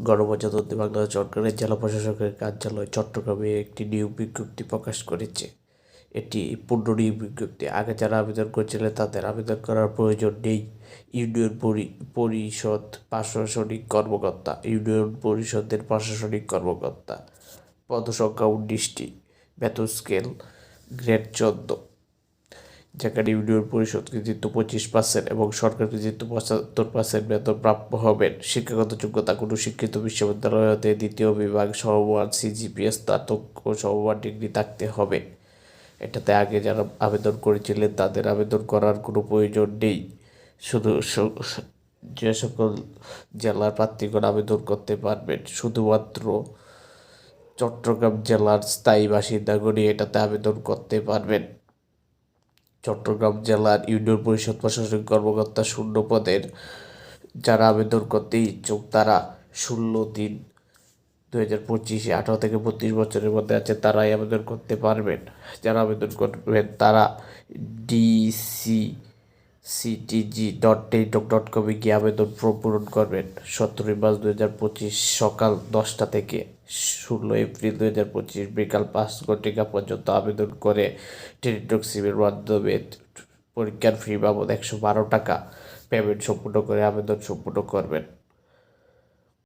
গণপ্রজাতন্ত্রী বাংলাদেশ সরকারের জেলা প্রশাসকের কার্যালয় চট্টগ্রামে একটি নিয়োগ বিজ্ঞপ্তি প্রকাশ করেছে। এটি পূর্ণ নিয়োগ বিজ্ঞপ্তি। আগে যারা আবেদন করেছিলেন তাদের আবেদন করার প্রয়োজন নেই। ইউনিয়ন পরি- পরিষদ প্রশাসনিক কর্মকর্তা। ইউনিয়ন পরিষদের প্রশাসনিক কর্মকর্তা। পদসংখ্যা উনিশটি। বেতন স্কেল গ্রেড চোদ্দ। যেখানে ইউনিয়ন পরিষদ কৃতিত্ব পঁচিশ পার্সেন্ট এবং সরকার কৃতিত্ব পঁচাত্তর পার্সেন্ট বেতন প্রাপ্য হবেন। শিক্ষাগত যোগ্যতা কোনো শিক্ষিত বিশ্ববিদ্যালয় হতে দ্বিতীয় বিভাগ সমমান সিজিপিএস স্নাতক ও সমমান ডিগ্রি থাকতে হবে। এটাতে আগে যারা আবেদন করেছিলেন তাদের আবেদন করার কোনো প্রয়োজন নেই। শুধু যে সকল জেলার প্রার্থীগণ আবেদন করতে পারবেন, শুধুমাত্র চট্টগ্রাম জেলার স্থায়ী বাসিন্দাগণই এটাতে আবেদন করতে পারবেন। চট্টগ্রাম জেলার ইউনিয়ন পরিষদ প্রশাসনিক কর্মকর্তা শূন্য পদের যারা আবেদন করতে ইচ্ছুক, তারা ষোলো তিন দু হাজার পঁচিশে আঠারো থেকে বত্রিশ বছরের মধ্যে আছে, তারাই আবেদন করতে পারবেন। যারা আবেদন করবেন, তারা DC CTG dot Teletalk dot কমে গিয়ে আবেদন পূরণ করবেন। সতেরোই মার্চ দু হাজার পঁচিশ সকাল দশটা থেকে ষোলো এপ্রিল দু হাজার পঁচিশ বিকাল পাঁচ ঘটিকা পর্যন্ত আবেদন করে টেলিটক সিমের মাধ্যমে পরীক্ষার ফি বাবদ একশো বারো টাকা পেমেন্ট সম্পূর্ণ করে আবেদন সম্পূর্ণ করবেন।